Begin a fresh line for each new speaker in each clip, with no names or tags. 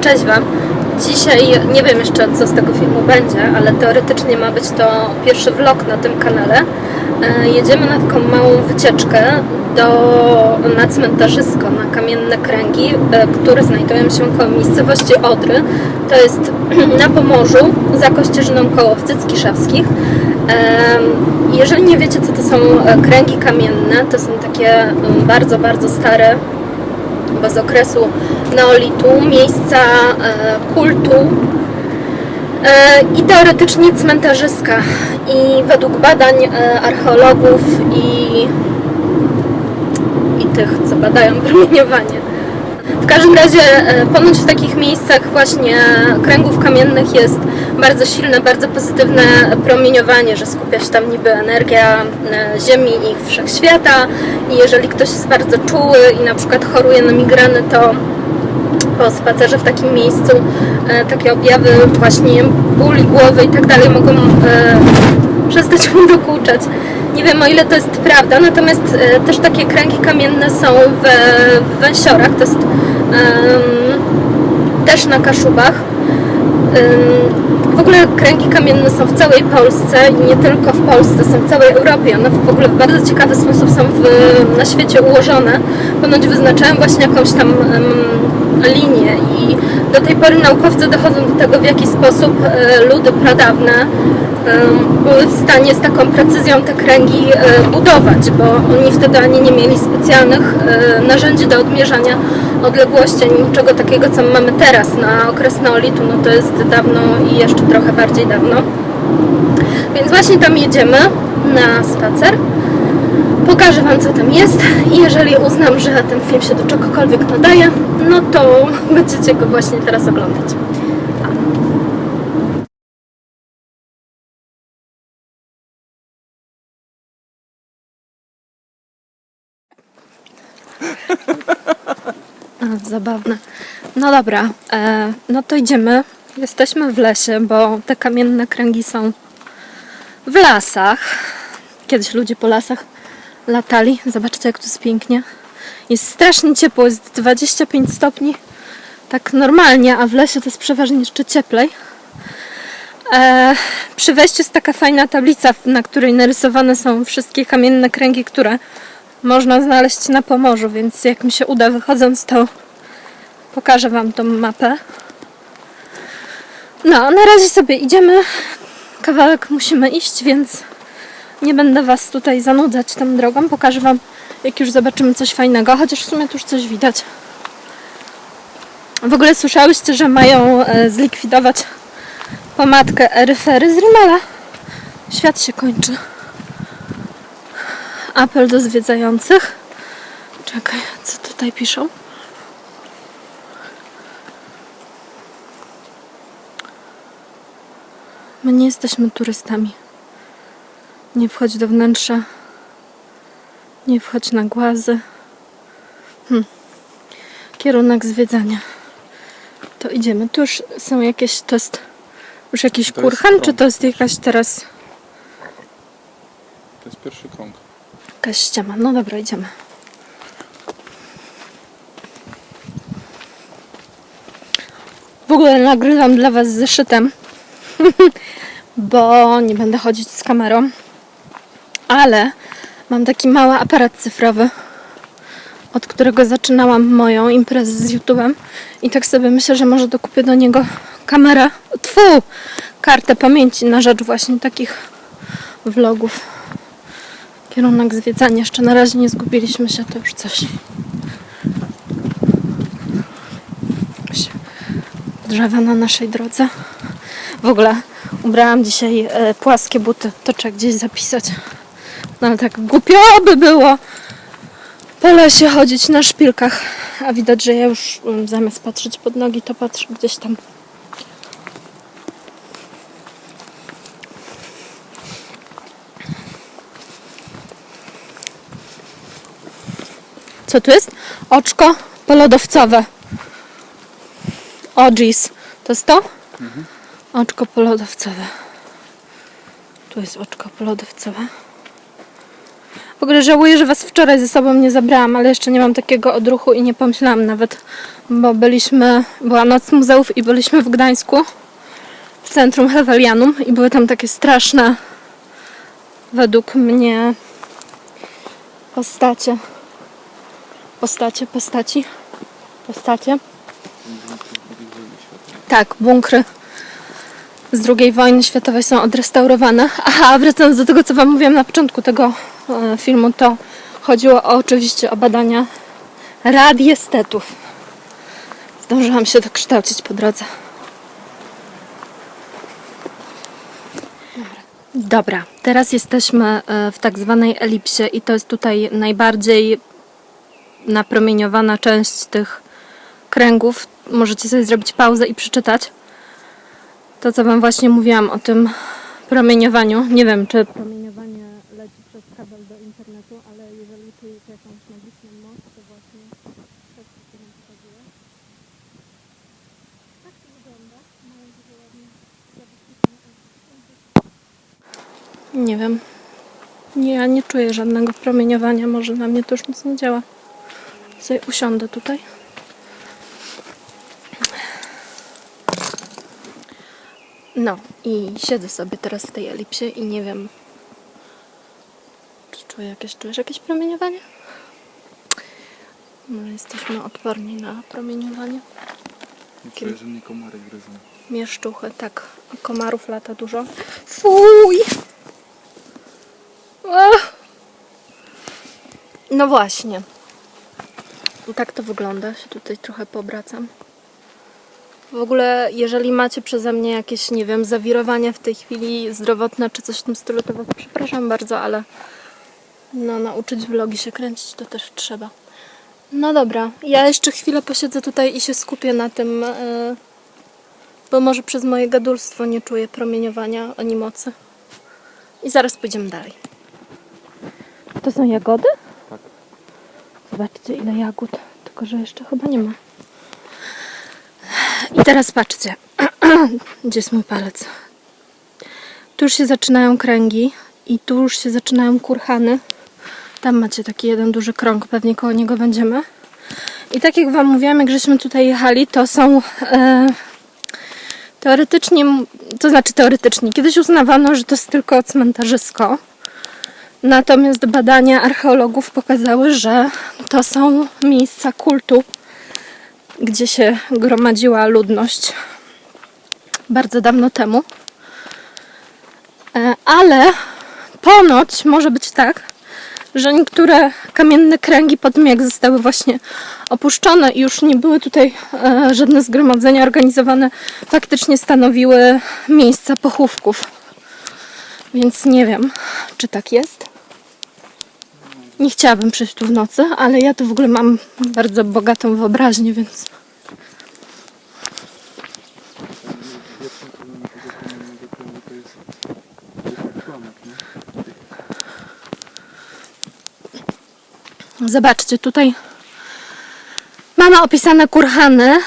Cześć Wam. Dzisiaj nie wiem jeszcze co z tego filmu będzie, ale teoretycznie ma być to pierwszy vlog na tym kanale. E, Jedziemy na taką małą wycieczkę do, na cmentarzysko, na kamienne kręgi, e, które znajdują się koło miejscowości Odry. To jest na Pomorzu, za Kościerzyną koło Wcyck Kiszewskich. Em, Jeżeli nie wiecie co to są e, kręgi kamienne, to są takie mm, bardzo, bardzo stare chyba z okresu neolitu, miejsca e, kultu e, i teoretycznie cmentarzyska. I według badań e, archeologów i, i tych, co badają promieniowanie. W każdym razie e, ponoć w takich miejscach właśnie kręgów kamiennych jest bardzo silne, bardzo pozytywne promieniowanie, że skupia się tam niby energia e, Ziemi i wszechświata. I jeżeli ktoś jest bardzo czuły i na przykład choruje na migreny, to po spacerze w takim miejscu e, takie objawy właśnie bóli głowy i tak dalej mogą przestać mu dokuczać. Nie wiem o ile to jest prawda, natomiast e, też takie kręgi kamienne są w Węsiorach, to jest też na Kaszubach. W ogóle kręgi kamienne są w całej Polsce i nie tylko w Polsce, są w całej Europie. One w ogóle w bardzo ciekawy sposób są w, na świecie ułożone. Ponoć wyznaczają właśnie jakąś tam linię i do tej pory naukowcy dochodzą do tego, w jaki sposób e, ludy pradawne ym, były w stanie z taką precyzją te kręgi e, budować, bo oni wtedy ani nie mieli specjalnych e, narzędzi do odmierzania odległości, ani niczego takiego, co mamy teraz na okres neolitu, no to jest dawno i jeszcze trochę bardziej dawno. Więc właśnie tam jedziemy na spacer. Pokażę Wam, co tam jest i jeżeli uznam, że ten film się do czegokolwiek nadaje, no to będziecie go właśnie teraz oglądać. A, zabawne. No dobra, e, no to idziemy. Jesteśmy w lesie, bo te kamienne kręgi są w lasach. Kiedyś ludzie po lasach latali. Zobaczcie, jak tu jest pięknie. Jest strasznie ciepło, jest 25 stopni. Tak normalnie, a w lesie to jest przeważnie jeszcze cieplej. E, przy wejściu jest taka fajna tablica, na której narysowane są wszystkie kamienne kręgi, które można znaleźć na Pomorzu, więc jak mi się uda wychodząc, to pokażę Wam tą mapę. No, na razie sobie idziemy. Kawałek musimy iść, więc nie będę Was tutaj zanudzać tą drogą. Pokażę Wam, jak już zobaczymy coś fajnego, chociaż w sumie tu już coś widać. W ogóle słyszałyście, że mają e, zlikwidować pomadkę eryfery z Rimala. Świat się kończy. Apel do zwiedzających. Czekaj, co tutaj piszą? My nie jesteśmy turystami. Nie wchodź do wnętrza. Nie wchodź na głazy. Hm. Kierunek zwiedzania. To idziemy. Tu już są jakieś, to jest już jakiś
To
kurhan, czy to jest jakaś teraz
To jest pierwszy krąg.
jakaś ściema? No dobra, idziemy. W ogóle nagrywam dla Was zeszytem, bo nie będę chodzić z kamerą, ale mam taki mały aparat cyfrowy, od którego zaczynałam moją imprezę z YouTube'em i tak sobie myślę, że może dokupię do niego kamerę, tfu, kartę pamięci na rzecz właśnie takich vlogów. Kierunek zwiedzania. Jeszcze na razie nie zgubiliśmy się, to już coś. Drzewa na naszej drodze. W ogóle ubrałam dzisiaj e, płaskie buty. To trzeba gdzieś zapisać. No ale tak głupio by było po lesie chodzić na szpilkach. A widać, że ja już mm, zamiast patrzeć pod nogi, to patrzę gdzieś tam. Co tu jest? Oczko polodowcowe. Ogis. To jest to? Oczko polodowcowe. Tu jest oczko polodowcowe. Ogóle żałuję, że was wczoraj ze sobą nie zabrałam, ale jeszcze nie mam takiego odruchu i nie pomyślałam nawet, bo byliśmy, była noc muzeów i byliśmy w Gdańsku, w centrum Hewelianum i były tam takie straszne, według mnie, postacie. Postacie, postaci, postacie. Tak, bunkry z II wojny światowej są odrestaurowane. Aha, wracając do tego, co Wam mówiłam na początku tego filmu, to chodziło oczywiście o badania radiestetów. Zdążyłam się dokształcić po drodze. Dobra, teraz jesteśmy e, w tak zwanej elipsie i to jest tutaj najbardziej napromieniowana część tych kręgów. Możecie sobie zrobić pauzę i przeczytać. To, co Wam właśnie mówiłam o tym promieniowaniu. Nie wiem, czy promieniowanie leci przez kabel do internetu, ale jeżeli czujecie jakąś magiczną moc, to właśnie to, co nam pokazuje. Tak to wygląda. Mają dużo ładnie zabezpieczone Nie wiem. Nie, ja nie czuję żadnego promieniowania. Może na mnie to już nic nie działa. Sobie usiądę tutaj. No i siedzę sobie teraz w tej elipsie i nie wiem, czy czuję jakieś, czujesz jakieś promieniowanie? Może jesteśmy odporni na promieniowanie.
Nie czuję, że mnie komary gryzą.
Mieszczuchy, tak. Komarów lata dużo. Fuj! No właśnie. I tak to wygląda. Się tutaj trochę pobracam. W ogóle, jeżeli macie przeze mnie jakieś, nie wiem, zawirowania w tej chwili zdrowotne czy coś w tym stylu, to was przepraszam bardzo, ale no, nauczyć vlogi się kręcić to też trzeba. No dobra, ja jeszcze chwilę posiedzę tutaj i się skupię na tym, yy, bo może przez moje gadulstwo nie czuję promieniowania ani mocy. I zaraz pójdziemy dalej. To są jagody? Zobaczcie ile jagód, tylko że jeszcze chyba nie ma. I teraz patrzcie, gdzie jest mój palec. Tu już się zaczynają kręgi i tu już się zaczynają kurhany. Tam macie taki jeden duży krąg, pewnie koło niego będziemy. I tak jak Wam mówiłam, jak żeśmy tutaj jechali, to są e, teoretycznie, to znaczy teoretycznie, kiedyś uznawano, że to jest tylko cmentarzysko. Natomiast badania archeologów pokazały, że to są miejsca kultu, gdzie się gromadziła ludność bardzo dawno temu. E, Ale ponoć może być tak, że niektóre kamienne kręgi po tym jak zostały właśnie opuszczone i już nie były tutaj e, żadne zgromadzenia organizowane, faktycznie stanowiły miejsca pochówków. Więc nie wiem, czy tak jest. Nie chciałabym przyjść tu w nocy, ale ja tu w ogóle mam bardzo bogatą wyobraźnię, więc? Zobaczcie, tutaj mamy opisane kurhany,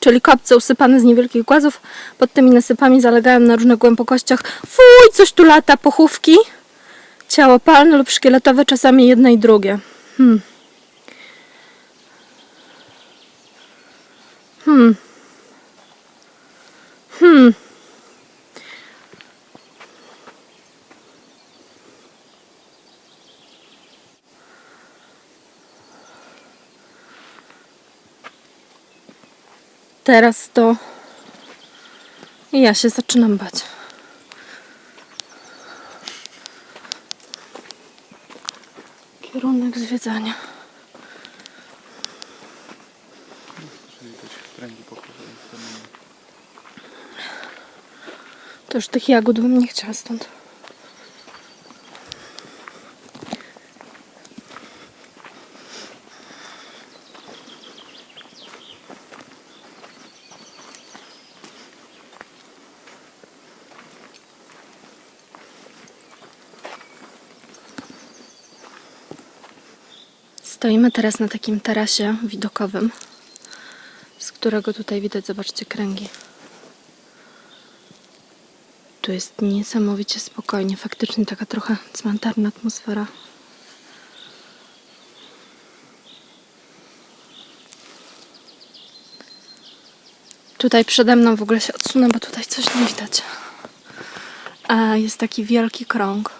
czyli kopce usypane z niewielkich głazów. Pod tymi nasypami zalegają na różnych głębokościach. Fuj, coś tu lata, pochówki. Ciało palne lub szkieletowe, czasami jedne i drugie. Hmm. Hmm. Hmm. Teraz to ja się zaczynam bać.
Kamieniu.
To już tych jagód bym nie chciała stąd. Stoimy teraz na takim tarasie widokowym, z którego tutaj widać, zobaczcie, kręgi. Tu jest niesamowicie spokojnie. Faktycznie taka trochę cmentarna atmosfera. Tutaj przede mną w ogóle się odsunę, bo tutaj coś nie widać. Jest taki wielki krąg.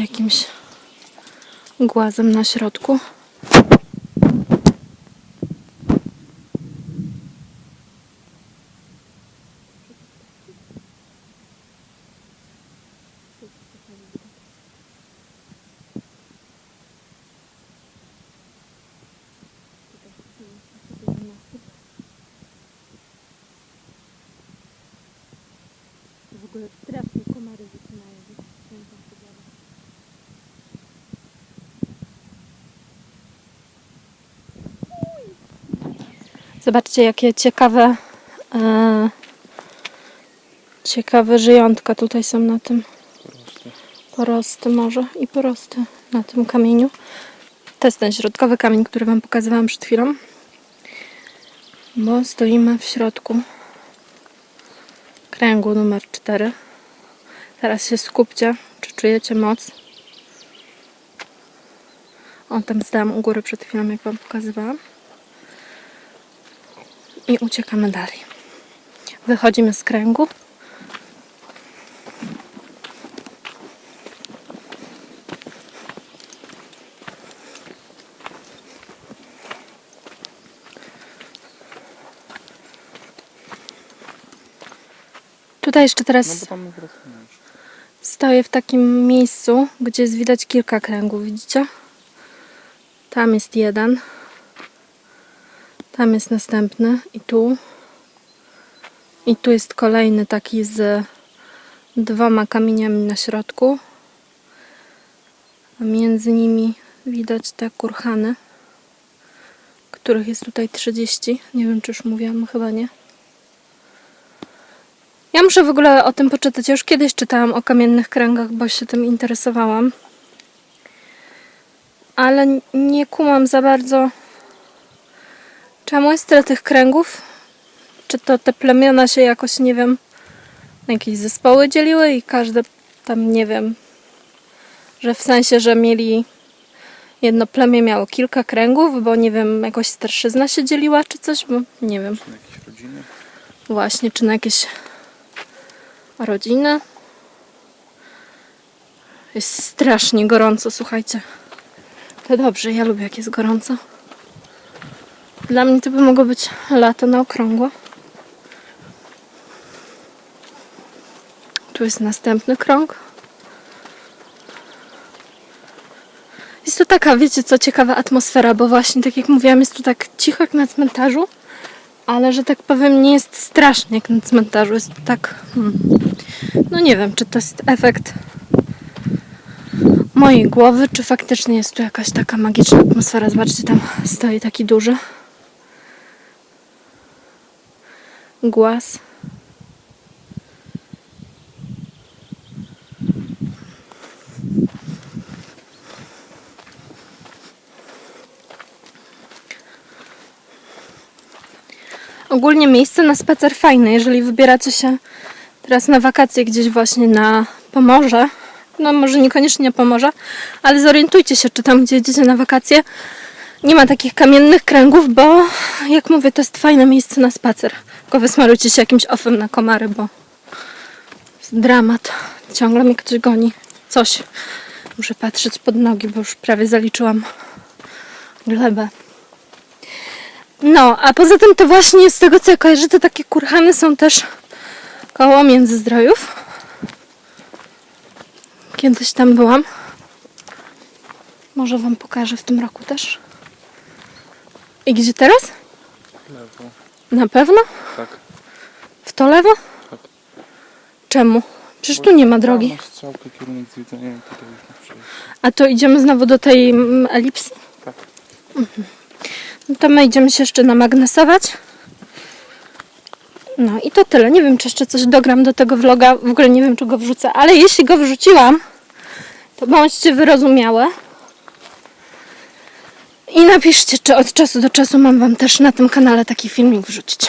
Jakimś głazem na środku. W ogóle strasznie komary zaczynają. Zobaczcie, jakie ciekawe e, ciekawe żyjątka tutaj są na tym
Proste.
porosty może i porosty na tym kamieniu. To jest ten środkowy kamień, który Wam pokazywałam przed chwilą. Bo stoimy w środku kręgu numer 4. Teraz się skupcie, czy czujecie moc. O, tam zdałam u góry przed chwilą, jak Wam pokazywałam. I uciekamy dalej. Wychodzimy z kręgu. Tutaj jeszcze
No
teraz
już.
stoję w takim miejscu, gdzie jest widać kilka kręgów, widzicie? Tam jest jeden. Tam jest następny i tu. I tu jest kolejny taki z dwoma kamieniami na środku. A między nimi widać te kurhany, których jest tutaj 30. Nie wiem, czy już mówiłam, chyba nie. Ja muszę w ogóle o tym poczytać. Ja już kiedyś czytałam o kamiennych kręgach, bo się tym interesowałam. Ale nie kumam za bardzo, czemu jest tyle tych kręgów. Czy to te plemiona się jakoś, nie wiem, na jakieś zespoły dzieliły i każde tam, nie wiem, że w sensie, że mieli jedno plemię miało kilka kręgów, bo nie wiem, jakoś starszyzna się dzieliła czy coś, bo nie wiem.
Są jakieś rodziny.
Właśnie, czy na jakieś rodziny. Jest strasznie gorąco, słuchajcie. To dobrze, ja lubię jak jest gorąco. Dla mnie to by mogło być lato na okrągło. Tu jest następny krąg. Jest to taka, wiecie co, ciekawa atmosfera, bo właśnie, tak jak mówiłam, jest tu tak cicho jak na cmentarzu ale że tak powiem nie jest strasznie jak na cmentarzu, jest tak hmm. no nie wiem, czy to jest efekt mojej głowy, czy faktycznie jest tu jakaś taka magiczna atmosfera, zobaczcie tam stoi taki duży głaz. Ogólnie miejsce na spacer fajne, jeżeli wybieracie się teraz na wakacje gdzieś właśnie na Pomorze, no może niekoniecznie Pomorze, ale zorientujcie się, czy tam gdzie jedziecie na wakacje. Nie ma takich kamiennych kręgów, bo jak mówię, to jest fajne miejsce na spacer. Tylko wysmarujcie się jakimś ofem na komary, bo dramat. Ciągle mnie ktoś goni. Coś. Muszę patrzeć pod nogi, bo już prawie zaliczyłam glebę. No, a poza tym to właśnie z tego co ja kojarzę, to takie kurhany są też koło Międzyzdrojów. Kiedyś tam byłam. Może Wam pokażę w tym roku też. I gdzie teraz?
Lewo.
Na pewno?
Tak.
W to lewo?
Tak.
Czemu? Przecież tu nie ma drogi.
Masz strzałkę, kierunek zwiedzenia i tutaj.
A to idziemy znowu do tej mm, elipsy?
Tak.
No to my idziemy się jeszcze namagnesować. No i to tyle. Nie wiem, czy jeszcze coś dogram do tego vloga. W ogóle nie wiem, czy go wrzucę, ale jeśli go wrzuciłam, to bądźcie wyrozumiałe. I napiszcie, czy od czasu do czasu mam Wam też na tym kanale taki filmik wrzucić.